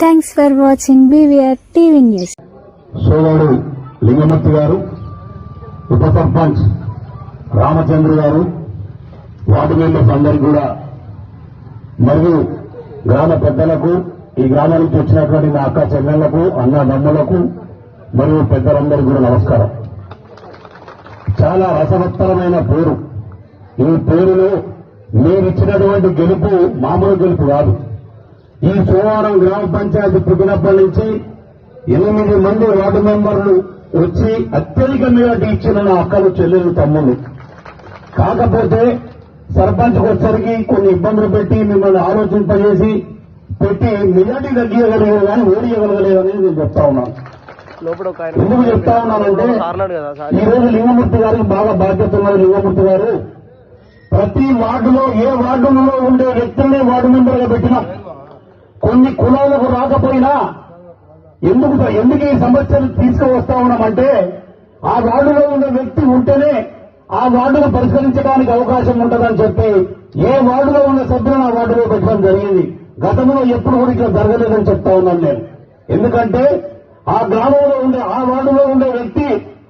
Thanks for watching BVR TV news సోదరుడు లింగమూర్తి గారు ఉప సర్పంచ్ రామచంద్ర గారు వార్డు మెంబర్స్ అందరికీ కూడా మరియు గ్రామ పెద్దలకు ఈ గ్రామానికి వచ్చినటువంటి నా అక్క చెల్లెళ్ళకు అన్నదమ్ములకు మరియు పెద్దలందరికీ కూడా నమస్కారం. చాలా రసవత్తరమైన పేరు. ఈ పేరులో మీరిచ్చినటువంటి గెలుపు మామూలు గెలుపు కాదు. ఈ సోమవారం గ్రామ పంచాయతీ పుట్టినప్పటి నుంచి ఎనిమిది మంది వార్డు మెంబర్లు వచ్చి అత్యధిక మెజార్టీ ఇచ్చిన నా అక్కలు చెల్లెలు తమ్ముళ్ళు. కాకపోతే సర్పంచ్ వచ్చరికి కొన్ని ఇబ్బందులు పెట్టి మిమ్మల్ని ఆలోచింపజేసి పెట్టి మెజార్టీ తగ్గియగలిగారు కానీ ఓడియగలగలేదని నేను చెప్తా ఉన్నాను. ఎందుకు చెప్తా ఉన్నానంటే ఈ రోజు లింగమూర్తి గారికి బాగా బాధ్యత ఉన్నది లింగమూర్తి గారు. ప్రతి వార్డులో ఏ వార్డులో ఉండే వ్యక్తుల్ని వార్డు మెంబర్గా పెట్టినా కొన్ని కులాలకు రాకపోయినా ఎందుకు ఎందుకు ఈ సమస్యలు తీసుకువస్తా ఉన్నామంటే ఆ వార్డులో ఉన్న వ్యక్తి ఉంటేనే ఆ వార్డును పరిష్కరించడానికి అవకాశం ఉంటుందని చెప్పి ఏ వార్డులో ఉన్న సభ్యులను ఆ వార్డులో పెట్టడం జరిగింది. గతంలో ఎప్పుడు కూడా ఇట్లా జరగలేదని చెప్తా ఉన్నాను నేను. ఎందుకంటే ఆ గ్రామంలో ఉండే ఆ వార్డులో ఉండే వ్యక్తి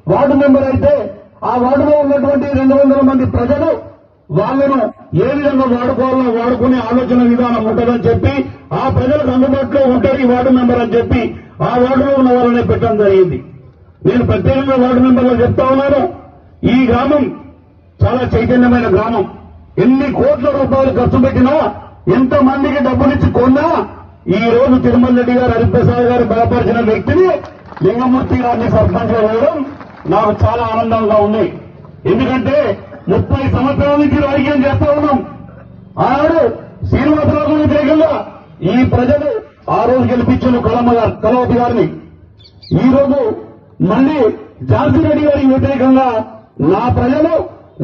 వార్డు మెంబర్ అయితే ఆ వార్డులో ఉన్నటువంటి రెండు వందల మంది ప్రజలు వాళ్ళను ఏ విధంగా వాడుకోవాలో వాడుకునే ఆలోచన విధానం ఉంటుందని చెప్పి ఆ ప్రజలకు అందుబాటులో ఉంటారు ఈ వార్డు మెంబర్ అని చెప్పి ఆ వార్డులో ఉన్న వాళ్ళనే పెట్టడం జరిగింది. నేను ప్రత్యేకంగా వార్డు మెంబర్లు చెప్తా ఉన్నాను. ఈ గ్రామం చాలా చైతన్యమైన గ్రామం. ఎన్ని కోట్ల రూపాయలు ఖర్చు పెట్టినా ఎంత మందికి డబ్బులిచ్చి కొన్నా ఈ రోజు తిరుమల రెడ్డి గారు హరిప్రసాద్ గారు బలపరిచిన వ్యక్తిని లింగమూర్తి గారిని సర్పంచ్ వేయడం నాకు చాలా ఆనందంగా ఉంది. ఎందుకంటే ముప్పై సంవత్సరాల నుంచి రాజకీయం చేస్తా ఉన్నాం. ఆనాడు శ్రీనివాసరావు వ్యతిరేకంగా ఈ ప్రజలు ఆ రోజు గెలిపించిన కలమ్మ గారు కలవతి గారిని. ఈ రోజు మళ్ళీ జాన్సీ రెడ్డి గారికి వ్యతిరేకంగా నా ప్రజలు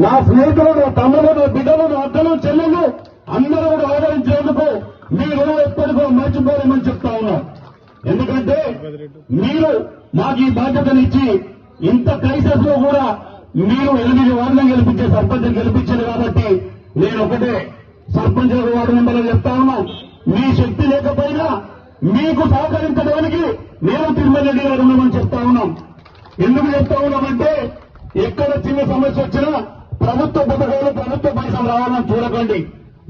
నా స్నేహితులు నా తమ్ముడు నా బిడ్డలు నా అద్దలు చెల్లెలు అందరూ కూడా ఆదరించేందుకు మీరు ఎప్పటికో మర్చిపోలేమని చెప్తా ఉన్నా. ఎందుకంటే మీరు మాకు ఈ బాధ్యతనిచ్చి ఇంత క్రైసిస్లో కూడా మీరు ఎనిమిది వార్డులను గెలిపించే సర్పంచ్ గెలిపించారు కాబట్టి నేను ఒకటే సర్పంచ్ వార్డు మెంబర్లు చెప్తా ఉన్నా మీ శక్తి లేకపోయినా మీకు సహకరించడానికి నేను తిరుమల రెడ్డి గారు ఉన్నామని చెప్తా ఉన్నాం. ఎందుకు చెప్తా ఉన్నామంటే ఎక్కడ చిన్న సమస్య వచ్చినా ప్రభుత్వ పథకాలు ప్రభుత్వ పైసలు రావాలని చూడకండి.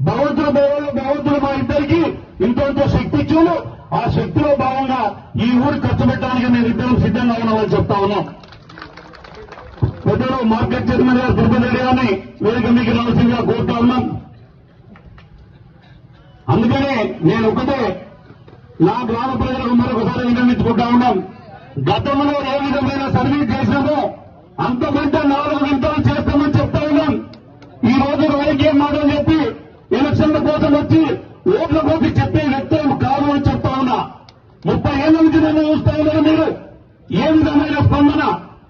భగవంతుడు దేవాలు భగవంతుడు మా ఇద్దరికి ఇంత శక్తి ఇచ్చాడు. ఆ శక్తిలో భాగంగా ఈ ఊరు ఖర్చు పెట్టడానికి మేము ఇద్దరం సిద్ధంగా ఉన్నామని చెప్తా ఉన్నాం. పెద్దలు మార్కెట్ చైర్మన్ గారు తిరుపతి గారిని వేదిక మీకు రావాల్సిందిగా కోరుతా ఉన్నాం. అందుకనే నేను ఒకటే నా గ్రామ ప్రజలకు మరొకసారి విన్నవించుకుంటా ఉన్నాం. గతంలో ఏ విధమైన సర్వీస్ చేసినామో అంతకంటే నాలుగు గంటలు చేస్తామని చెప్తా ఉన్నాం. ఈ రోజు రాజకీయ మాటలు చెప్పి ఎలక్షన్ల కోసం వచ్చి ఓట్ల కోసం చెప్పే వ్యక్తులు కాదు అని చెప్తా ఉన్నా. ముప్పై ఏళ్ళ నుంచి నన్ను చూస్తా ఉన్నారు మీరు. ఏ విధమైన స్పందన?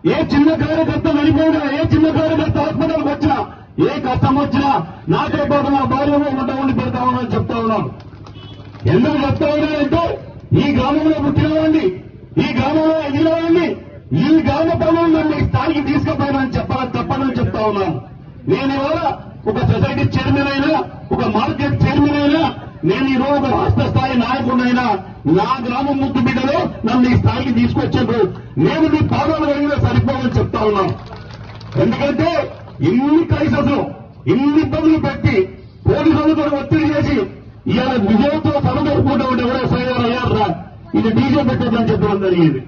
ఏ చిన్న కార్యకర్త వెళ్ళిపోయినా ఏ చిన్న కార్యకర్త హాస్పిటల్కి వచ్చినా ఏ కష్టం వచ్చినా నాకే పాటు నా భార్యలో ఉండ ఉండి పెడతా ఉన్నాను చెప్తా ఉన్నాను. ఎందుకు చెప్తా ఉన్నానంటే ఈ గ్రామంలో పుట్టినవాడిని ఈ గ్రామంలో ఎదిగినవాడిని ఈ గ్రామ పనులు నన్ను ఈ స్థాయికి తీసుకుపోయినని చెప్పాలని తప్పదని చెప్తా ఉన్నాను. నేను ఇవాళ ఒక సొసైటీ చైర్మన్ అయినా ఒక మార్కెట్ చైర్మన్ అయినా నేను ఈ రోజు ఒక రాష్ట్ర స్థాయి నాయకుడినైనా నా గ్రామం ముద్దు బిడ్డలో నన్ను ఈ స్థాయికి తీసుకొచ్చారు నేను మీ పాదాలు కలిగిన సరిపోవని చెప్తా ఉన్నాను. ఎందుకంటే ఇన్ని క్రైసెస్ ఇన్ని ఇబ్బందులు పెట్టి పోలీసులతో ఒత్తిడి చేసి ఇవాళ విజయంతో సభదొరుకుంటూ ఉంటే ఎవరో సైవర్ అయ్యారా? ఇది డీజే పెట్టదని చెప్పడం జరిగింది.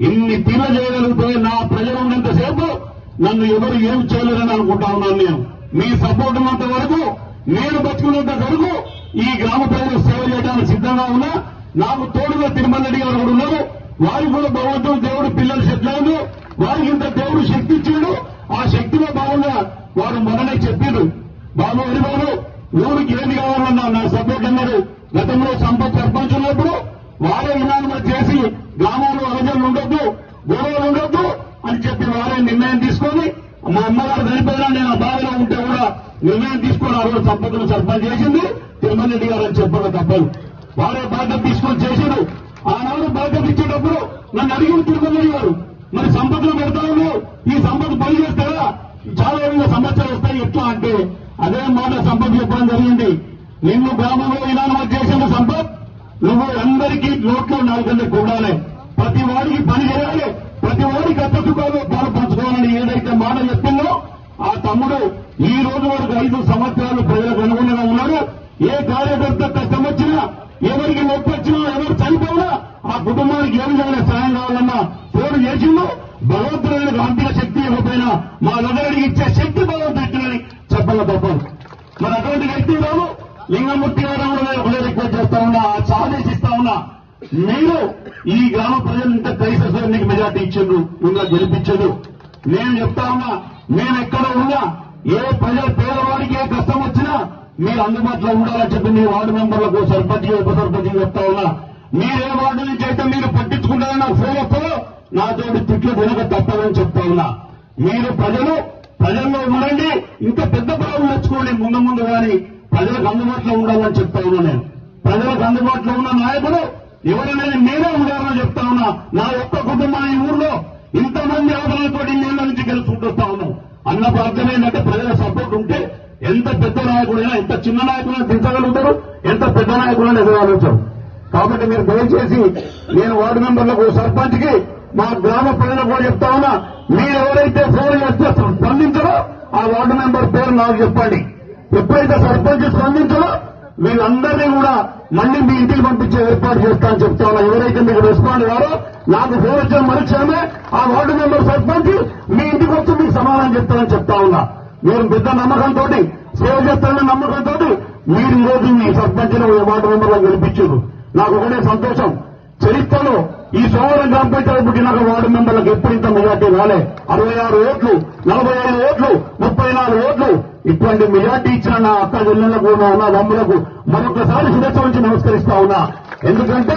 ఇన్ని తీర చేయగలిగితే నా ప్రజలు ఉన్నంతసేపు నన్ను ఎవరు ఏం చేయలేరని అనుకుంటా ఉన్నాను నేను. మీ సపోర్ట్ ఉన్నంత వరకు నేను బతుకున్నంత వరకు ఈ గ్రామ ప్రజలకు సేవ చేయడానికి సిద్ధంగా ఉన్నా నాకు తోడుగా తిరుమల రెడ్డి గారు కూడా ఉన్నారు. వారికి కూడా భగవంతుడు దేవుడు పిల్లలు సెట్లైంది వారికి ఇంత దేవుడు శక్తి ఇచ్చాడు. ఆ శక్తిలో భాగంగా వారు మొన్ననే చెప్పారు బాబు హరిబాబు ఊరికి ఏది కావాలన్నా నా సపోర్ట్ అన్నారు గతంలో సంపత్ సర్పంచ్ ఉన్నప్పుడు వారే ఇనామతి చేసి గ్రామంలో అలజలు ఉండొద్దు గొడవలు ఉండొద్దు అని చెప్పి వారే నిర్ణయం తీసుకొని మా అమ్మగారు చనిపోయినా నేను ఆ బాధలో ఉంటే కూడా నిర్ణయం తీసుకొని ఆ రోజు సంపత్తులు సర్పంచ్ చేసింది తిరుమల రెడ్డి గారు అని చెప్పక తప్పదు వారే బాధ్యత తీసుకొని చేశారు ఆనాడు బాధ్యత ఇచ్చేటప్పుడు నన్ను అడిగిన తిరుమల రెడ్డి గారు మరి సంపత్తులు పెడతాను ఈ సంపద పని చేస్తారా చాలా విధంగా సమస్యలు వస్తాయి. ఎట్లా అంటే అదే మాట సంపద చెప్పడం జరిగింది. నిన్ను గ్రామంలో ఇనామతి చేసిన సంపత్ నువ్వు అందరికీ నోట్లో నాలుగు కూడాలి ప్రతి వాడికి పని చేయాలి. ప్రతి ఒక్కరి కష్టసుఖాలు పాల్పంచుకోవాలని ఏదైతే మాట చెప్పిందో ఆ తమ్ముడు ఈ రోజు వరకు ఐదు సంవత్సరాలు ప్రజలకు అనుగుణంగా ఉన్నాడు. ఏ కార్యకర్త కష్టం వచ్చినా ఎవరికి నొప్పి వచ్చినా ఎవరు చనిపోయినా ఆ కుటుంబానికి ఏ విధంగా సాయం కావాలన్నా ఫోన్ చేసిందో భగవంతుడికి ఆర్థిక శక్తి ఇవ్వకపోయినా మా నగరానికి ఇచ్చే శక్తి భగవంతుడిని చెప్పాల తప్పదు మరి అటువంటి వ్యక్తి రావు లింగమూర్తి గారు కూడా ఒకటే రిక్వెస్ట్ చేస్తా మీరు ఈ గ్రామ ప్రజలు ఇంత క్రైస్తవ నీకు మెజార్టీ ఇచ్చిండ్రు ఇంకా గెలిపించదు నేను చెప్తా ఉన్నా నేను ఎక్కడ ఉన్నా ఏ ప్రజల పేదవాడికి ఏ కష్టం వచ్చినా మీరు అందుబాటులో ఉండాలని చెప్పి మీ వార్డు మెంబర్లకు సర్పంచ్ ఉప సర్పంచ్ చెప్తా ఉన్నా. మీరే వార్డు నుంచి అయితే మీరు పట్టించుకుంటారని నాకు ఫోన్ వస్తుందో నాతో తిట్లు వెనక తప్పదని చెప్తా ఉన్నా. మీరు ప్రజలు ప్రజల్లో ఉండండి ఇంకా పెద్ద పదవులు తెచ్చుకోండి ముందు ముందు కానీ ప్రజలకు అందుబాటులో ఉండాలని చెప్తా ఉన్నా నేను. ప్రజలకు అందుబాటులో ఉన్న నాయకుడు ఎవరైనా నేనే ఉదాహరణ చెప్తా ఉన్నా నా ఒక్క కుటుంబం ఈ ఊర్లో ఇంతమంది ఆదరణతో ఇన్నేళ్ళ నుంచి గెలుచుకుంటూ ఉన్నాం. అన్న ప్రార్థన ఏంటంటే ప్రజల సపోర్ట్ ఉంటే ఎంత పెద్ద నాయకుడైనా ఎంత చిన్న నాయకుడైనా దించగలుగుతారు ఎంత పెద్ద నాయకుడైనా ఎదగలుగుతారు కాబట్టి మీరు దయచేసి నేను వార్డు మెంబర్లకు సర్పంచ్కి మా గ్రామ ప్రజలకు కూడా చెప్తా ఉన్నా మీరెవరైతే ఫోన్ చేస్తే స్పందించరో ఆ వార్డు మెంబర్ పేరు నాకు చెప్పండి. ఎప్పుడైతే సర్పంచ్ స్పందించరో వీళ్ళందరినీ కూడా మళ్ళీ మీ ఇంటికి పంపించే ఏర్పాటు చేస్తా అని చెప్తా ఉన్నా. ఎవరైతే మీకు రెస్పాండ్ కారో నాకు ఫోన్ వచ్చిన మరుక్షణమే ఆ వార్డు మెంబర్ సర్పంచ్ మీ ఇంటికి వచ్చి మీకు సమాధానం చెప్తానని చెప్తా ఉన్నా. మీరు పెద్ద నమ్మకంతో సేవ చేస్తారనే నమ్మకంతో మీరు ఈ రోజు మీ సర్పంచ్ వార్డు మెంబర్లో గెలిపించారు. నాకు ఒకటే సంతోషం. చరిత్రలో ఈ సోమవారం గ్రామ పంచాయతీ పుట్టినాక వార్డు మెంబర్లకు ఎప్పుడు ఇంత మెజార్టీ రాలే. అరవై ఆరు ఓట్లు నలభై ఐదు ఓట్లు ముప్పై నాలుగు ఓట్లు ఇటువంటి మెజార్టీ ఇచ్చిన నా అక్క చెల్లెళ్ళకు నా తమ్ములకు మరొకసారి శిరస్సు నుంచి నమస్కరిస్తా ఉన్నా. ఎందుకంటే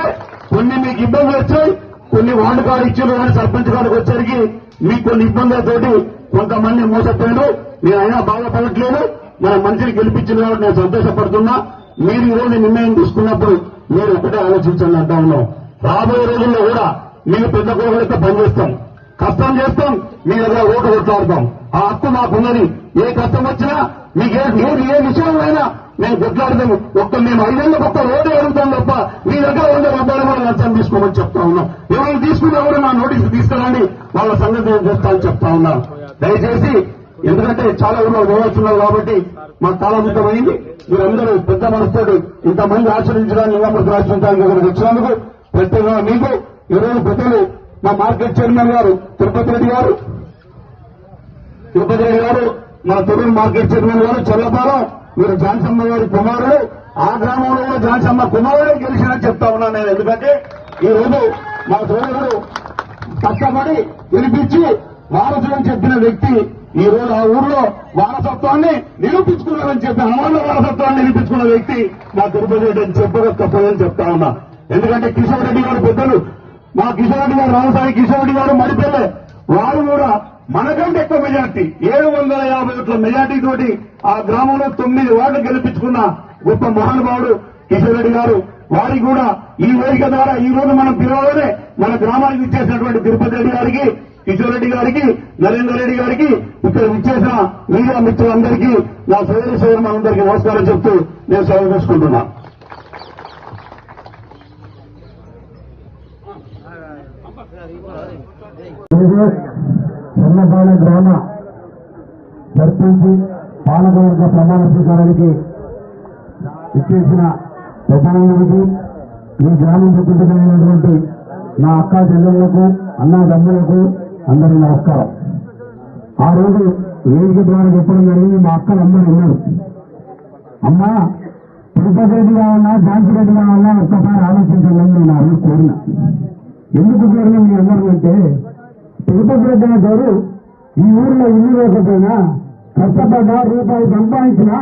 కొన్ని మీకు ఇబ్బందులు వచ్చాయి కొన్ని వార్డు కార్డు ఇచ్చారు కానీ సర్పంచ్ గారికి వచ్చేసరికి మీకు కొన్ని ఇబ్బందులతోటి కొంతమంది మోసపోయారు. నేను అయినా బాధపడట్లేదు. మన మంచిని గెలిపించిన కాబట్టి నేను సంతోషపడుతున్నా. మీరు ఈ రోజు నిర్ణయం తీసుకున్నప్పుడు మీరు ఒకటే ఆలోచించండి అంటా ఉన్నాం. రాబోయే రోజుల్లో కూడా మీరు పెద్ద కొడుకులతో పనిచేస్తాం. కష్టం చేస్తాం మీ దగ్గర ఓటు కొట్లాడతాం ఆ హక్కు మాకున్నది ఏ కష్టం వచ్చినా మీకు ఏ ఏది ఏ విషయంలో మేము కొట్లాడతాము. ఒక్క మేము ఐదేళ్ళకి ఒక్క ఓటు అడుగుతాం తప్ప మీ దగ్గర ఉండే రూపాయలు కూడా లంచం తీసుకోమని చెప్తా ఉన్నాం. ఎవరు తీసుకున్నా కూడా మా నోటీసు తీసుకురండి. వాళ్ళ సంగతి నేను చేస్తానని చెప్తా ఉన్నాం. దయచేసి ఎందుకంటే చాలా ఊళ్ళో పోవచ్చున్నారు కాబట్టి మాకు కాలమితమైంది మీరందరూ పెద్ద మనసుతో ఇంతమంది ఆచరించడానికి నిలబడి రాష్ట్రానికి వచ్చినందుకు ప్రత్యేకంగా మీకు ఈరోజు ప్రజలు మా మార్కెట్ చైర్మన్ గారు తిరుపతి రెడ్డి గారు. తిరుపతి రెడ్డి గారు మన తొలి మార్కెట్ చైర్మన్ గారు చల్లపాలెం మీరు జాన్సమ్మ గారి కుమారుడు ఆ గ్రామంలో కూడా జాన్సమ్మ కుమారుడే గెలిచినని చెప్తా ఉన్నాను నేను. ఎందుకంటే ఈ రోజు మా సోదరుడు కష్టపడి వినిపించి వారసులని చెప్పిన వ్యక్తి ఈ రోజు ఆ ఊర్లో వారసత్వాన్ని నిరూపించుకున్నారని చెప్పి అమరణ వారసత్వాన్ని నిరూపించుకున్న వ్యక్తి మా తిరుపతి రెడ్డి అని చెప్పకపోదని చెప్తా ఉన్నా. ఎందుకంటే కిషోర్ రెడ్డి గారు పెద్దలు. మా కిషోర్ రెడ్డి గారు రామసాయి కిషోర్ రెడ్డి గారు మడిపెల్లే వారు కూడా మనకంటే ఎక్కువ మెజార్టీ. ఏడు వందల యాభై ఓట్ల మెజార్టీ తోటి ఆ గ్రామంలో తొమ్మిది వార్డు గెలిపించుకున్న గొప్ప మహానుభావుడు కిషోర్ రెడ్డి గారు. వారికి కూడా ఈ వేదిక ద్వారా ఈ రోజు మనం పిలవగానే మన గ్రామానికి ఇచ్చేసినటువంటి తిరుపతి రెడ్డి గారికి కిషోర్ రెడ్డి గారికి నరేందర్ రెడ్డి గారికి ఇక్కడ ఇచ్చేసిన మీడియా మిత్రులందరికీ నా సోదర సోదరులందరికీ నమస్కారం చెప్తూ నేను సెలవు చేసుకుంటున్నాను చెన్నపాల గ్రామ సర్పంచి పాలకవర్గ ప్రమాణ స్వీకారానికి ఇచ్చేసిన పెద్దలందరికీ ఈ గ్రామం ప్రతినిధులైనటువంటి నా అక్క చెల్లెళ్ళకు అన్న తమ్ములకు అందరికీ నమస్కారం. ఆ రోజు వేదిక ద్వారా చెప్పడం జరిగింది మా అక్కలు అందరూ ఉన్నారు అమ్మా తిరుపతి రెడ్డి కావాలా ఝాన్సీ రెడ్డి కావాలా ఒక్కసారి ఆలోచించాలని నేను ఆ రోజు కోరిన. ఎందుకు కారణం మీ అందరూ తిరుపతి రెడ్డి గారు ఈ ఊరిలో ఇల్లు లేకపోయినా కష్టపడ్డా రూపాయి సంపాదించినా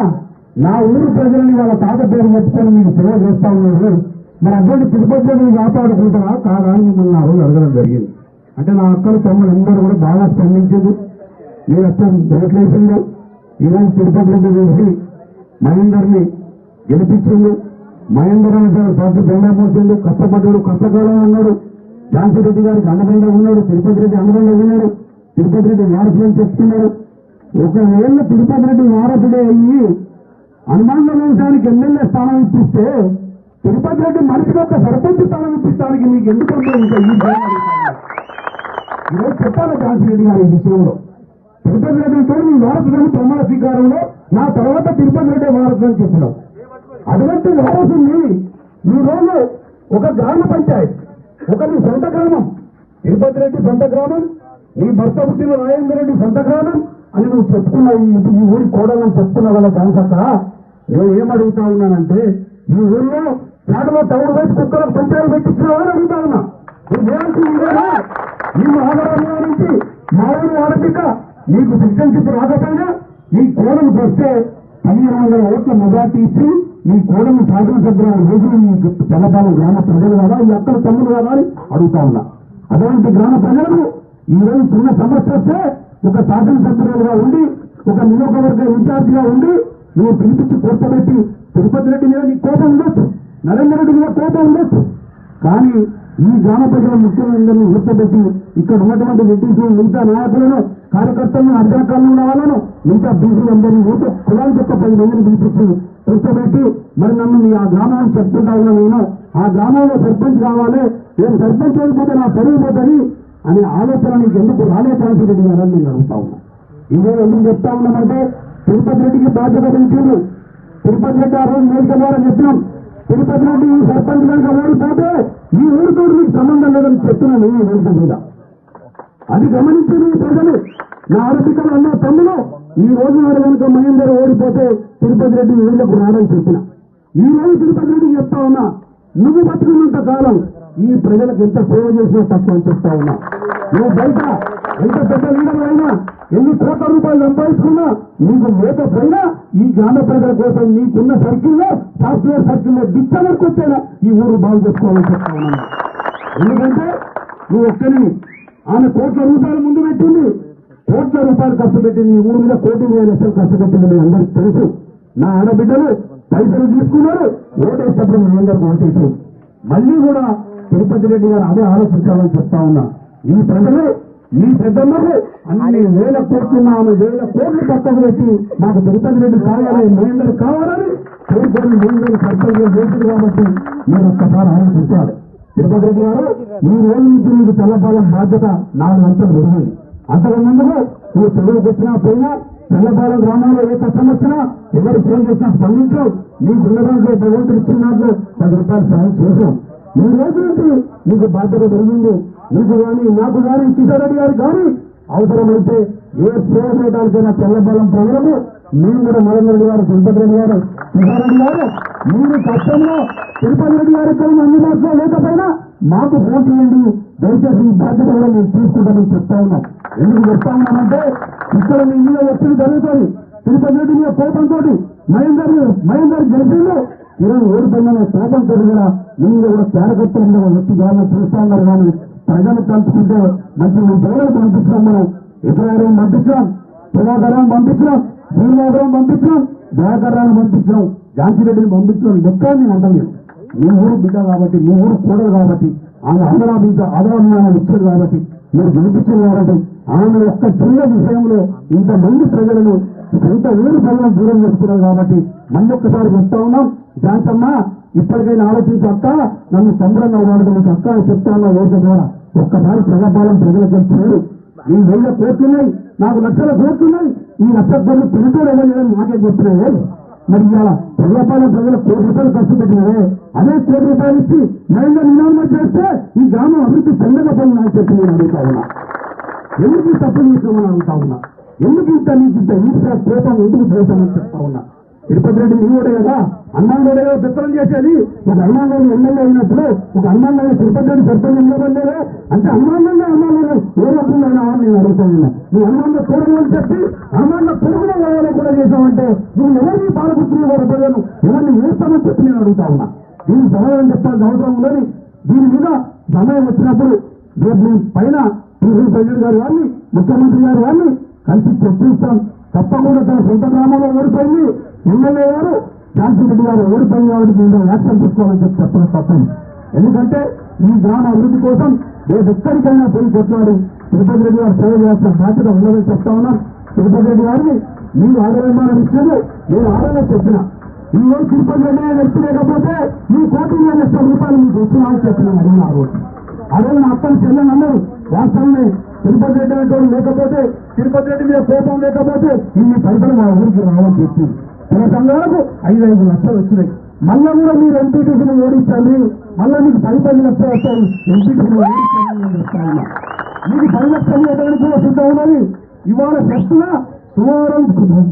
నా ఊరు ప్రజల్ని వాళ్ళ తాత పేరు చెప్తాను మీకు సేవ చేస్తా ఉన్నారు. మరి అటువంటి తిరుపతి రెడ్డిని కాపాడుకుంటారా? కాదా అని మిమ్మల్ని ఆ రోజు అడగడం జరిగింది. అంటే నా అక్కలు తమ్ముడు అందరూ కూడా బాగా స్పందించారు. మీరు అర్థం దొరకలేసిండు ఈరోజు తిరుపతి రెడ్డి చూసి మహేందర్ని గెలిపించిండు. మహేందర్ అనే పార్టీ బెండ మోసిండు కష్టపడ్డాడు కష్టకాలం ఉన్నాడు. ఝాన్సీ గారికి అండదండ ఉన్నాడు తిరుపతి రెడ్డి అండదండ ఉన్నాడు తిరుపతి రెడ్డి వారసులు అని చెప్తున్నారు. ఒకవేళ తిరుపతి రెడ్డి వారసుడే అయ్యి హనుమాన్ వంశానికి ఎమ్మెల్యే స్థానం ఇప్పిస్తే తిరుపతి రెడ్డి మనిషికి ఒక సర్పంచ్ స్థానం ఇప్పించడానికి నీకు ఎందుకు వద్దు ఈరోజు చెప్పాలి ఝాన్సీ గారు ఈ విషయంలో? తిరుపతి రెడ్డి నీ వారసులను ప్రమాణ స్వీకారంలో నా తర్వాత తిరుపతి రెడ్డి వారసు అని చెప్పినావు. అటువంటి వారసుని ఈ రోజు ఒక గ్రామ పంచాయత్ ఒకటి సొంత గ్రామం. తిరుపతి రెడ్డి సొంత గ్రామం నీ భర్త పుట్టిన రాజేంద్ర రెడ్డి సొంత గ్రామం అని నువ్వు చెప్పుకున్నావు ఈ ఊరి కోడలని చెప్పుకున్న వాళ్ళ కాంసక్క నేను ఏమడుగుతా ఉన్నానంటే ఈ ఊళ్ళో పేదలో తవుడు వేసి కుక్కలకు పంచాయలు పెట్టించినావని అడుగుతా ఉన్నా. నువ్వు చేయాల్సింది ఇదేనా? ఈ మహానగరంలో నుంచి మా ఊరు ఆడపిక నీకు సిటిజన్షిప్ రాకపోయినా నీ కోడలు చూస్తే పదిహేను వందల ఓట్ల మెజార్టీ ఇచ్చి నీ కోడలు శాసనసభ్యుల రోజులు నీకు తెల్లపాలెం గ్రామ ప్రజలు కదా ఈ అక్కడ తమ్ముడు కదా అని అడుగుతా ఉన్నా. అటువంటి గ్రామ ప్రజలకు ఈ రోజు చిన్న సమస్య వస్తే ఒక శాసనసభ్యులుగా ఉండి ఒక నియోజకవర్గ ఇన్ఛార్జిగా ఉండి నువ్వు పిలిపించి కూర్చోబెట్టి తిరుపతి రెడ్డి మీద నీ కోపం ఉండొచ్చు నరేంద్ర రెడ్డి మీద కోపం ఉండొచ్చు. కానీ ఈ గ్రామ ప్రజల ముఖ్యమంత్రిని కూర్చోబెట్టి ఇక్కడ ఉన్నటువంటి రెడ్డిస్ మిగతా నాయకులను కార్యకర్తలను అధికారులను ఉన్న వాళ్ళను మిగతా బీసీలందరినీ ఊట కులాలు చెప్ప పది మందిని పిలిపించి కూర్చోబెట్టి మరి నన్ను మీ ఆ గ్రామానికి చెప్పుకుంటా నేను? ఆ గ్రామంలో సర్పంచ్ కావాలి. నేను సర్పంచ్ అయిపోతే నా పెరిగిపోతుంది అనే ఆలోచన నీకు ఎందుకు రాలే రెడ్డి గారని నేను అడుగుతా ఉన్నా. ఇదే ఎందుకు చెప్తా ఉన్నామంటే తిరుపతి రెడ్డికి బాధ్యత పెంచారు. తిరుపతి రెడ్డి ఆ రోజు వేదిక ద్వారా చెప్పినాం. తిరుపతి రెడ్డి ఈ సర్పంచ్ కనుక ఓడిపోతే ఈ ఊరితో మీకు సంబంధం లేదని చెప్తున్నాను ఈ వేదిక మీద. అది గమనించింది ప్రజలు. నా ఆరోపికలు అన్న తమ్ముడు ఈ రోజు నాడు కనుక మహేందర్ ఓడిపోతే తిరుపతి రెడ్డి ఊళ్ళకు రాడని చెప్పిన. ఈ రోజు తిరుపతి రెడ్డి చెప్తా ఉన్నా నువ్వు బతుకున్నంత కాలం ఈ ప్రజలకు ఎంత సేవ చేసినా తక్కువ అని చెప్తా ఉన్నా. నువ్వు బయట ఎంత పెద్ద లీడర్ అయినా ఎన్ని కోట్ల రూపాయలు సంపాదించుకున్నా నీకు లేకపోయినా ఈ గ్రామ ప్రజల కోసం నీకున్న సర్కిల్లో సాఫ్ట్వేర్ సర్కిల్లో దిక్క వరకు వచ్చేలా ఈ ఊరు బాగు చేసుకోవాలని చెప్తా ఉన్నాను. ఎందుకంటే నువ్వు ఒక్కరిని ఆమె కోట్ల రూపాయలు ముందు పెట్టింది. కోట్ల రూపాయలు ఖర్చు పెట్టింది ఈ ఊరి మీద కోటి వేల లక్షలు ఖర్చు పెట్టింది మీ అందరికి తెలుసు. నా ఆడబిడ్డలు పైసలు తీసుకున్నారు ఓటేసేటప్పుడు మీ అందరికి ఓటేసి మళ్ళీ కూడా తిరుపతి రెడ్డి గారు అదే ఆలోచించాలని చెప్తా ఉన్నా. ఈ ప్రజలు మీ పెద్దమ్మకు అన్ని వేల కోట్లు ఆమె వేల కోట్లు పక్కకు పెట్టి మాకు తిరుపతి రెడ్డి కావాలి మహేందర్ కావాలని కోరుకొని మహేందర్ సర్పంచ్ చేసింది కాబట్టి మీరు ఒక్కసారి ఆలోచించాలి. తిరుపతి రెడ్డి గారు ఈ రోజు నుంచి మీకు చల్లపాలెం బాధ్యత నాలుగు అంతలు పెరిగింది అంతకు ముందుకు నువ్వు తెలుగుకి వచ్చినా పోయినా తెల్లపాలెం గ్రామంలో ఏ కష్టం వచ్చినా ఎవరు ఫోన్ చేసినా స్పందించావు నీ గుండెదాంట్లో భగవంతుడు ఇచ్చిన దాంట్లో పది రూపాయలు సాయం చేశాం ఈ రోజు నుంచి నీకు బాధ్యత పెరిగింది నీకు కానీ నాకు కానీ కిషోర్ రెడ్డి గారికి కానీ అవసరమైతే ఏ సేవ చేయడానికైనా తెల్లపాలెం ప్రజలకు మేము కూడా నరేంద్ర రెడ్డి గారు తిరుపతి రెడ్డి గారు కిషోర్ రెడ్డి గారు మీరు కష్టంలో తిరుపతి రెడ్డి గారి ఇక్కడ అందుబాటులో లేకపోయినా మాకు ఫోన్ చేయండి. దయచేసి ఈ బాధ్యత కూడా మేము తీసుకుంటామని చెప్తా ఉన్నాం. ఎందుకు చెప్తా ఉన్నామంటే ఇక్కడ మీ మీద ఒత్తిడి జరుగుతుంది. తిరుపతి రెడ్డి మీద కోపంతో మహేందర్ మహేందర్ గెలిచిందో ఈరోజు ఓడిపోయిన కోపంతో కూడా మీ మీద కూడా కార్యకర్తలు వ్యక్తి గారిని చూస్తా ఉన్నారు కానీ ప్రజలు తలుచుకుంటే మంచి మీ ప్రజలకు పంపించాం మనం. ఎప్పుడైనా పంపించాం ప్రభాకరం పంపించాం శ్రీనివాసరావు పంపించాం దయాకరాన్ని పంపించాం జాంతిరెడ్డిని పంపించడం లెక్క నేను అంటాను మీ ఊరు బిడ్డ కాబట్టి మీ ఊరు కూడలు కాబట్టి ఆమె ఆదరాభించ ఆదరణ ఇచ్చారు కాబట్టి మీరు గెలిపించారు ఆమె యొక్క చిన్న విషయంలో ఇంతమంది ప్రజలను ఎంత వేరు ప్రజలను దూరం చేసుకున్నారు కాబట్టి మళ్ళీ ఒక్కసారి చెప్తా ఉన్నాం. శాంతమ్మ ఇప్పటికైనా ఆలోచించి అక్క నన్ను సంబరంగా వాడుకునే అక్క అని చెప్తా ఉన్నా వేట ద్వారా. ఒక్కసారి ప్రజాపాలన ప్రజలకు చేరు ఈ వేల కోట్లున్నాయి నాకు లక్షల కోట్లున్నాయి ఈ లక్ష కోట్లు తిరుగుతూ ఇవ్వలేదని నాకే చెప్తున్నాయి మరి ఇలా ప్రజలపాలన ప్రజలు కోటి రూపాయలు ఖర్చు పెట్టినారే. అదే కోటి రూపాయలు ఇచ్చి నరేంద్ర నినామం చేస్తే ఈ గ్రామం అభివృద్ధి చెందకపోయింది నాకు చెప్పి నేను అడుగుతా ఉన్నా. ఎందుకు ఈ తప్పు చేసామని అడుగుతా ఉన్నా? ఎందుకు ఇంత నీకు ఇంత ఈర్ష కోపం ఎందుకు చేశామని చెప్తా ఉన్నా? తిరుపతి రెడ్డి నీ కదా? అన్నాంలోనే విత్తనం చేసేది. ఒక అన్నాంలో ఎమ్మెల్యే అయినప్పుడు ఒక అన్నాంలో తిరుపతి రెడ్డి సర్పంచ్ నిలబడలేదే అంటే అన్నాంలో అన్నాంలో ఏ రకంగా నేను అడుగుతా ఉన్నా. నువ్వు అన్నాంలో తోడు అని చెప్పి అన్నాంలో పొరుగున వాళ్ళని నువ్వు ఎవరిని పాలపుత్రులు కూడా ప్రజలు ఎవరిని వేస్తామని చెప్పి నేను అడుగుతా ఉన్నా. దీనికి సమాధానం చెప్పాల్సిన అవసరం ఉందని దీని మీద సమయం వచ్చినప్పుడు రేపు నేను పైన టీవీ ప్రెసిడెంట్ గారు కానీ ముఖ్యమంత్రి గారు కానీ కలిసి చర్చిస్తాం. తప్పకుండా తన సొంత గ్రామంలో ఓడిపోయింది. ఎమ్మెల్యే గారు శాంతి రెడ్డి గారు ఓడిపోయింది కాబట్టి దీంట్లో యాక్షన్ తీసుకోవాలని చెప్పి చెప్పడం తప్పని. ఎందుకంటే ఈ గ్రామ అభివృద్ధి కోసం రేపు ఎక్కడికైనా పోయి కొట్లాడి తిరుపతి రెడ్డి గారు సేవ చేయాల్సిన బాధ్యత ఉన్నదని చెప్తా ఉన్నాం. తిరుపతి రెడ్డి గారిని మీరు ఆదరణ ఇచ్చారు నేను ఆదరణ చెప్పిన. ఈ రోజు తిరుపతి రెడ్డి వ్యక్తి లేకపోతే మీ కోటి లక్షల రూపాయలు మీకు వచ్చిన చెప్పిన అడిగిన ఆ రోజు. అదే నా అత్తలు చెల్లెని అన్నారు వాస్తవమే తిరుపతి రెడ్డి అనేటువంటి లేకపోతే తిరుపతి రెడ్డి మీద కోపం లేకపోతే ఇన్ని పైసలు మా ఊరికి రావని చెప్పి. కుల సంఘాలకు ఐదు ఐదు లక్షలు వచ్చినాయి. మళ్ళా కూడా మీరు ఎంపీటీసీని ఓడించాలి మళ్ళా మీకు పది పది లక్షలు వస్తాయి. ఎంపీటీసీని ఓడించాలి నేను చెప్తా మీకు పది లక్షలు ఇవ్వడానికి కూడా సిద్ధం ఉన్నది. ఇవాళ చెప్తున్నా సుమారం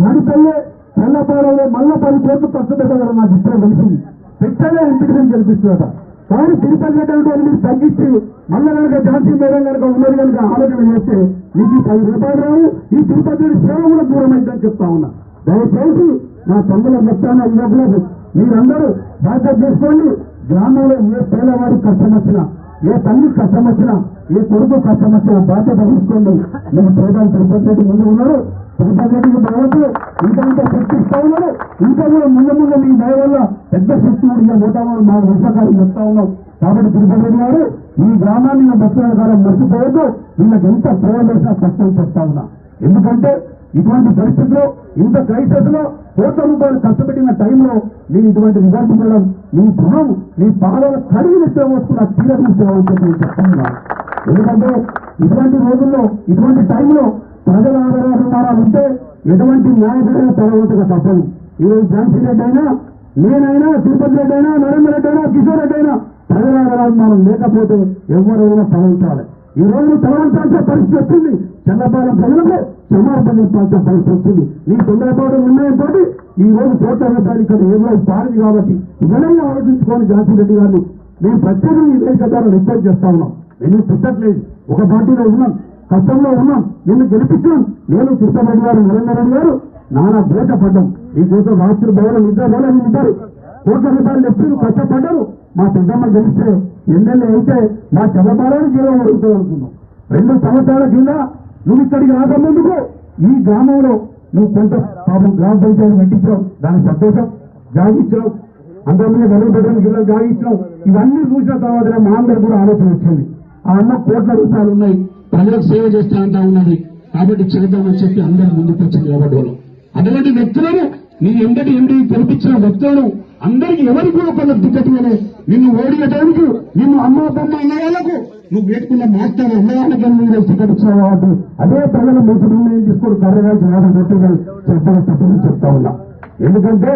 నడిపెళ్ళే తెల్లపాలలో మళ్ళా పది కోట్లు ఖర్చు పెట్టగలరు నాకు ఇప్పుడే తెలిసింది. పెట్టలే ఎంపీటీసీని గెలిపిస్తున్నట. కానీ తిరుపతి రెడ్డి మీరు తగ్గించి మళ్ళా కనుక ఝాన్సీ మేడం కనుక ఉన్నది కనుక ఆలోచన చేస్తే మీకు ఈ పది రూపాయలు రావు. ఈ తిరుపతి సేవ కూడా దూరం అయిందని చెప్తా ఉన్నా. దయచేసి నా తమ్ముల మొత్తాన్ని అన్నప్పుడు మీరందరూ బాధ్యత చేసుకోండి. గ్రామంలో ఏ పేదవాడికి కష్టం వచ్చినా ఏ తల్లి కష్టం వచ్చినా ఏ కొడుకు కష్టం వచ్చినా బాధ్యత తీసుకోండి మీరు చేయడానికి తిరుపతి రెడ్డి ముందు ఉన్నారు తిరుపతి రెడ్డికి బాగుంది ఇంకా ఇంకా శక్తి ఇస్తా ఉన్నారు ఇంకా కూడా ముందు ముందు మీ దయ వల్ల పెద్ద శక్తి కూడా పోతామని మా వర్షాకాలం చెప్తా ఉన్నాం. కాబట్టి తిరుపతి రెడ్డి గారు ఈ గ్రామాన్ని నా భక్తుల కాలం మర్చిపోవద్దు. వీళ్ళకి ఎంత సేవ చేసినా కష్టం చెప్తా ఉన్నా. ఎందుకంటే ఇటువంటి పరిస్థితుల్లో ఇంత క్రైసిస్లో కోట్ల రూపాయలు కష్టపెట్టిన టైంలో నేను ఇటువంటి రిజల్ట్ ఇవ్వడం మీ ధనం మీ పాలన కడిగిన సేవ తీరని సేవ నేను చెప్తున్నా. ఎందుకంటే ఇటువంటి రోజుల్లో ఇటువంటి టైంలో ప్రజల ఆధారాలు ఉంటే ఎటువంటి న్యాయపరమైన తలవంతుగా తప్పదు ఈరోజు ఝాన్సీ రెడ్డి అయినా నేనైనా తిరుపతి రెడ్డి అయినా నరేంద్ర రెడ్డి అయినా కిషోర్ రెడ్డి అయినా ప్రజల ఆధారాలు మనం లేకపోతే ఎవరైనా తలవంచాలి ఈ రోజు తలవంచాల్సిన పరిస్థితి వచ్చింది. చంద్రబాబు ప్రజలకు క్షమాపణ చెప్పాల్సిన పరిస్థితి వచ్చింది. నీ తొందరపాటు నిర్ణయంతో ఈ రోజు కోట్ల రూపాయలు ఇక్కడ ఏదో పారింది కాబట్టి ఇవన్నీ ఆలోచించుకోని ఝాన్సీ రెడ్డి గారిని మేము ప్రత్యేకంగా ఈ వేదిక ద్వారా రిక్వెస్ట్ చేస్తా ఉన్నాం. నేను తిట్టట్లేదు ఒక పార్టీలో ఉన్నాం. కష్టంలో ఉన్నాం. నిన్ను గెలిపించాం. నేను కృష్ణరెడ్డి గారు నరేంద్ర రెడ్డి గారు నానా దోషపడ్డాం ఈ కోసం రాత్రి భవనం ఇద్దరు భవనం ఉంటారు. కోట్ల రూపాయలు తెచ్చి కష్టపడ్డారు? మా పెద్దమ్మ గెలిస్తే ఎమ్మెల్యే అయితే మా చంద్రబాబు జీవో అడుగుతాం అనుకున్నాం. రెండు సంవత్సరాల కింద నువ్వు ఇక్కడికి రాకముందుకు ఈ గ్రామంలో నువ్వు కొంత పాపం గ్రామ పంచాయతీ కట్టించావు దానికి సంతోషం. జాగించావు అంతకుముందు గడువు పెట్టడానికి జిల్లా జాగించావు ఇవన్నీ చూసిన తర్వాత మా అందరికి కూడా ఆలోచన వచ్చింది. ఆ అన్న కోట్ల రూపాయలు ఉన్నాయి. ప్రజలకు సేవ చేస్తా అంటా ఉన్నది. కాబట్టి చేద్దామని చెప్పి అందరూ ముందుకు వచ్చింది నిలబడ్డాను అటువంటి వ్యక్తులను నీ ఎంతటి ఎండి కల్పించిన వ్యక్తులను అందరికి ఎవరికి కూడా దిగ్గతిగానే నిన్ను ఓడియటానికి నిన్ను అమ్మ బొమ్మ అన్నవాళ్ళకు నువ్వు వేసుకున్న మాస్టర్ అన్నవాళ్ళకి నువ్వు టికెట్ ఇచ్చావు కాబట్టి అదే ప్రజలు మంచి నిర్ణయం తీసుకొని కర్రగాల్సి నాడు గట్టిగా చెప్పడం తప్పని చెప్తా ఉన్నా. ఎందుకంటే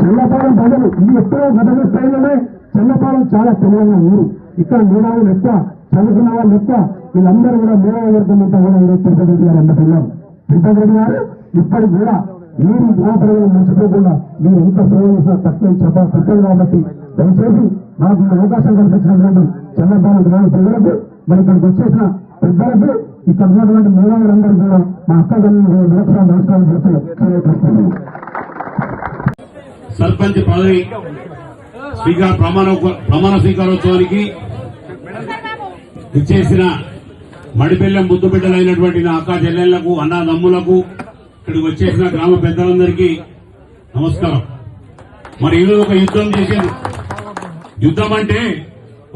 చెల్లపాలెం ప్రజలు ఇది ఎప్పుడో గత స్థాయిలోనే చెల్లపాలెం చాలా తెలివైన ఊరు. ఇక్కడ మేధావులు ఎక్కువ చదువుకున్న వాళ్ళు ఎక్కువ వీళ్ళందరూ కూడా మేధావి వర్గం అంతా కూడా ఈరోజు తిరుపతి రెడ్డి గారు అన్నపిల్లం తిరుపతి రెడ్డి గారు ఇప్పటికి కూడా మీరు గ్రామ ప్రజలు మర్చిపోకుండా మీరు ఎంత సేవ చేసినా తక్కువ చెప్ప తక్కువ కాబట్టి దయచేసి నాకు ఈ అవకాశం కల్పించినటువంటి చంద్రబాబు గ్రామ ప్రజలకు మరి ఇక్కడికి వచ్చేసిన పెద్దలకు ఇక్కడ ఉన్నటువంటి మేధావులందరూ కూడా మా అక్క నమస్కారం నమస్కారం చెప్తూ తెలియజేస్తున్నాను సర్పంచ్ పదవి స్వీకార ప్రమాణ ప్రమాణ స్వీకారోత్సవానికి ఇచ్చేసిన మడిపెల్లెం ముద్దుబిడ్డలైనటువంటి నా అక్క చెల్లెళ్ళకు అన్నదమ్ములకు ఇక్కడికి వచ్చేసిన గ్రామ పెద్దలందరికీ నమస్కారం. మరి ఇది ఒక యుద్ధం చేసింది యుద్ధం అంటే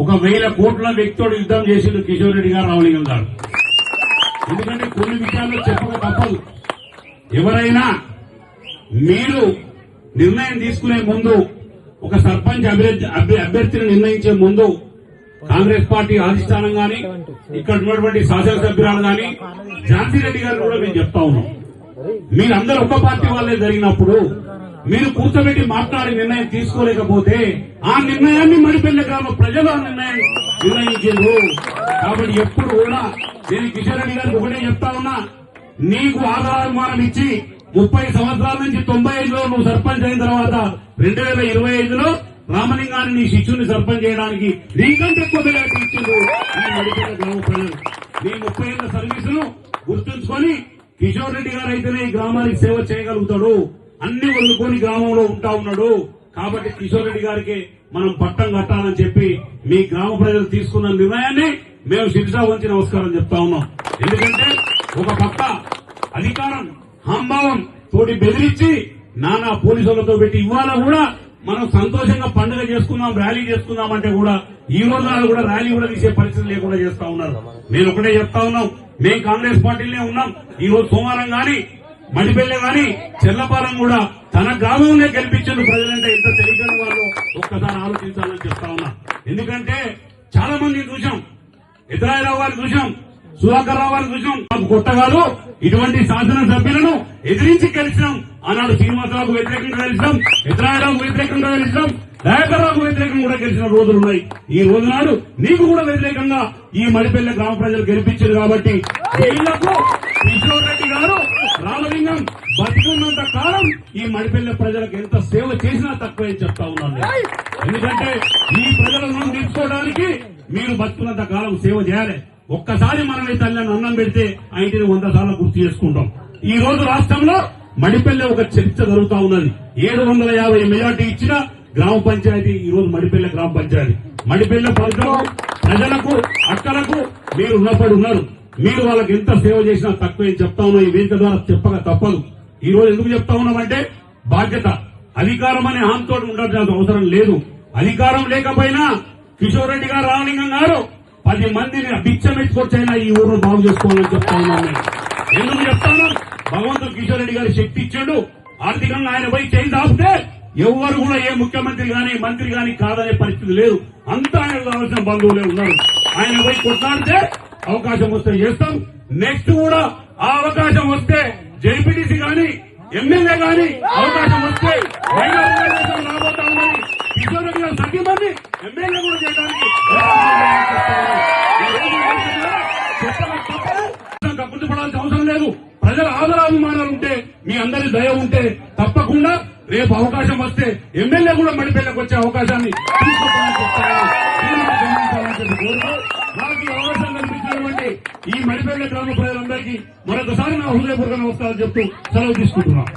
ఒక వేల కోట్ల వ్యక్తితో యుద్ధం చేసిండు కిషోర్ రెడ్డి గారు రామలింగం గారు. ఎందుకంటే కొన్ని విషయాల్లో చెప్పక తప్పదు. ఎవరైనా మీరు నిర్ణయం తీసుకునే ముందు ఒక సర్పంచ్ అభ్యర్థి అభ్యర్థిని నిర్ణయించే ముందు కాంగ్రెస్ పార్టీ అధిష్టానం గాని ఇక్కడ ఉన్నటువంటి శాసనసభ్యురాలు గాని ఝాన్సీ రెడ్డి గారు కూడా మేము చెప్తా ఉన్నాం. మీరందరూ ఒక్క పార్టీ వాళ్ళే జరిగినప్పుడు మీరు కూర్చోబెట్టి మాట్లాడి నిర్ణయం తీసుకోలేకపోతే ఆ నిర్ణయాన్ని మడిపెల్లె గ్రామ ప్రజలు ఆ నిర్ణయం నిర్ణయించారు. కాబట్టి ఎప్పుడు కూడా నేను కిషన్ రెడ్డి గారికి ఒకటే చెప్తా ఉన్నా నీకు ఆధారమానం ఇచ్చి ముప్పై సంవత్సరాల నుంచి తొంభై ఐదులో నువ్వు సర్పంచ్ అయిన తర్వాత రెండు వేల ఇరవై ఐదులో రామలింగాన్ని నీ శిష్యుని సర్పంచ్ చేయడానికి నీకంటే ఎక్కువ మెజార్టీ ఇచ్చిండు ఈ గ్రామ ప్రజలు. నీ ముప్పై ఏళ్ళ సర్వీసును గుర్తుంచుకొని కిషోర్ రెడ్డి గారు అయితేనే ఈ గ్రామానికి సేవ చేయగలుగుతాడు. అన్ని వదులుకొని గ్రామంలో ఉంటా ఉన్నాడు. కాబట్టి కిషోర్ రెడ్డి గారికి మనం పట్టం కట్టాలని చెప్పి మీ గ్రామ ప్రజలు తీసుకున్న నిర్ణయాన్ని మేము శిక్షా వంచి నమస్కారం చెప్తా ఉన్నాం. ఎందుకంటే ఒక పక్క అధికారం హంభావం తోటి బెదిరించి నానా పోలీసులతో పెట్టి ఇవాళ కూడా మనం సంతోషంగా పండుగ చేసుకుందాం ర్యాలీ చేసుకుందాం అంటే కూడా ఈ రోజు కూడా ర్యాలీ కూడా తీసే పరిస్థితి లేకుండా చేస్తా ఉన్నారు. నేను ఒకటే చెప్తా ఉన్నాం. మేము కాంగ్రెస్ పార్టీలోనే ఉన్నాం. ఈ రోజు సోమవారం గాని మణిపల్లె గాని చెల్లపాలెం కూడా తన గ్రామంలో గెలిపించిన ప్రజలంటే ఎంత తెలియని వాళ్ళు ఒక్కసారి ఆలోచించాలని చెప్తా ఉన్నా. ఎందుకంటే చాలా మంది చూసాం ఎదురాయరావు గారిని చూసాం సుధాకర్ రావు గారిని చూసాం మాకు కొట్టగాలు కాదు ఇటువంటి శాసనసభ్యులను ఎదిరించి కలిసినాం ఆనాడు శ్రీనివాసరావుకు వ్యతిరేకంగా కలిసినాం ఎదురాయరావుకు వ్యతిరేకంగా కలిసినాం దయాకర్రావుకు వ్యతిరేకంగా కూడా గెలిచిన రోజులు ఉన్నాయి. ఈ రోజు నాడు నీకు కూడా వ్యతిరేకంగా ఈ మడిపల్లె గ్రామ ప్రజలు గెలిపించారు కాబట్టి వీళ్ళకు కిషోర్ రెడ్డి గారు రామలింగం బతికున్నంత కాలం ఈ మడిపల్లె ప్రజలకు ఎంత సేవ చేసినా తక్కువే చెప్తా ఉన్నాను ఎందుకంటే ఈ ప్రజల రుణం తీర్చుకోవడానికి మీరు బతుకున్నంత కాలం సేవ చేయాలి. ఒక్కసారి మనం ఈ తల్లిని అన్నం పెడితే ఆ ఇంటిని వంద సార్లు గుర్తు చేసుకుంటాం. ఈ రోజు రాష్ట్రంలో మడిపల్లె ఒక చర్చ జరుగుతా ఉన్నది. ఏడు వందల యాభై మెజార్టీ ఇచ్చిన గ్రామ పంచాయతీ ఈ రోజు మడిపల్లె గ్రామ పంచాయతీ. మడిపల్లె ప్రజలకు ప్రజలకు అక్కలకు మీరు ఉన్నప్పుడు ఉన్నారు. మీరు వాళ్ళకి ఎంత సేవ చేసినా తక్కువ చెప్తా ఉన్నా ఈ వేదిక ద్వారా చెప్పక తప్పదు. ఈ రోజు ఎందుకు చెప్తా ఉన్నామంటే బాధ్యత. అధికారం అనే హామీతో ఉండాల్సిన అవసరం లేదు. అధికారం లేకపోయినా కిషోర్ రెడ్డి గారు రామలింగం గారు పది మందిని బిచ్చమెత్తుకొచ్చైనా ఈ ఊరు బాగు చేసుకోవాలని చెప్తా ఉన్నాను ఎందుకు చెప్తాను భగవంతుడు కిషోర్ రెడ్డి గారి శక్తి ఇచ్చాడు. ఆర్థికంగా ఆయన పోయి చేయి దాపితే ఎవరు కూడా ఏ ముఖ్యమంత్రి గాని మంత్రి కానీ కాదనే పరిస్థితి లేదు. అంతా ఆయన కావాల్సిన బంధువులే ఉన్నారు. ఆయన పోయి కొట్లాడితే అవకాశం వస్తే చేస్తాం. నెక్స్ట్ కూడా ఆ అవకాశం వస్తే జైపీటీసీ గాని ఎమ్మెల్యే గాని అవకాశం వస్తే రాబోతామని కిషోర్ రెడ్డి గారు ఎమ్మెల్యే కూడా చేయడానికి ఈ అవసరం లేదు. ప్రజల ఆదరాభిమానాలు ఉంటే మీ అందరి దయ ఉంటే తప్పకుండా రేపు అవకాశం వస్తే ఎమ్మెల్యే కూడా మడిపెళ్ళకి వచ్చే అవకాశాన్ని నాకు ఈ అవకాశం కల్పించినటువంటి ఈ మడిపెళ్ళ గ్రామ ప్రజలందరికీ మరొకసారి నా హృదయపూర్వక నమస్కారాలు చెప్తూ సెలవు తీసుకుంటున్నాను.